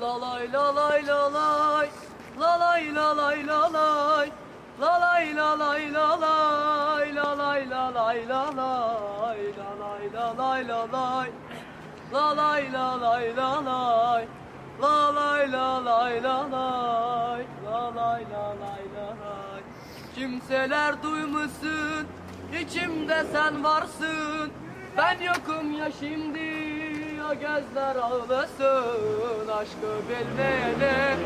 La lay la lay la lay La lay la lay la lay La lay la lay la lay La lay la lay la lay La lay la lay la lay La lay la lay la lay La lay la lay la lay La lay la lay la lay Kimseler duymasın içimde sen varsın Ben yokum ya şimdi o gözler ağlasın Aşkı bilmeyene.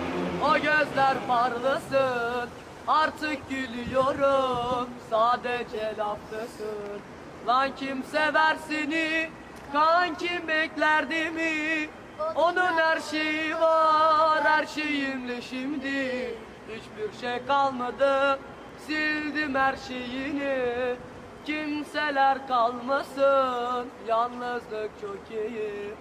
O gözler parlasın Artık gülüyorum sadece laftasın. Lan kim sever seni? Kan kim beklerdi mi? Onun her şeyi var her şeyimle şimdi. Hiçbir şey kalmadı sildim her şeyini Kimseler kalmasın. Yalnızlık çok iyi.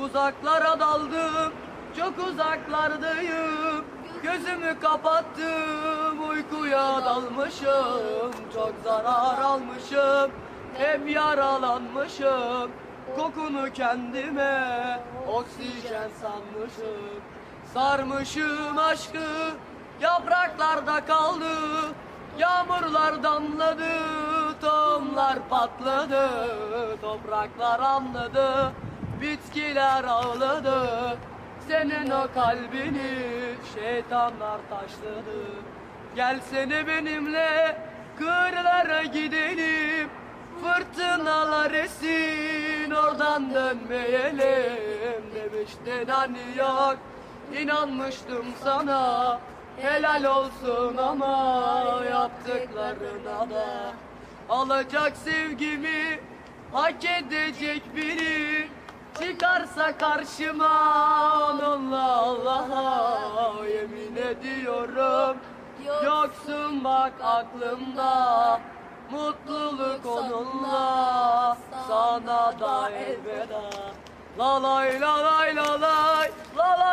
Uzaklara daldım Çok uzaklardayım. Gözümü kapattım Uykuya dalmışım. Çok zarar almışım Hep yaralanmışım. Kokunu kendime Oksijen sanmışım. Sarmışım aşkı Yapraklarda kaldı. Yağmurlar damladı, tohumlar patladı, topraklar anladı, bitkiler ağladı. Senin o kalbini şeytanlar taşladı. Gelsene benimle kırlara gidelim, fırtınalar esin oradan dönmeyelim demiştin hani yok. İnanmıştım sana Helal olsun ama yaptıklarına da Alacak sevgimi hak edecek biri. Çıkarsa karşıma onunla Allah'a yemin ediyorum. Yoksun bak aklımda Mutluluk onunla. Sana da elveda. La lay la lay la lay La lay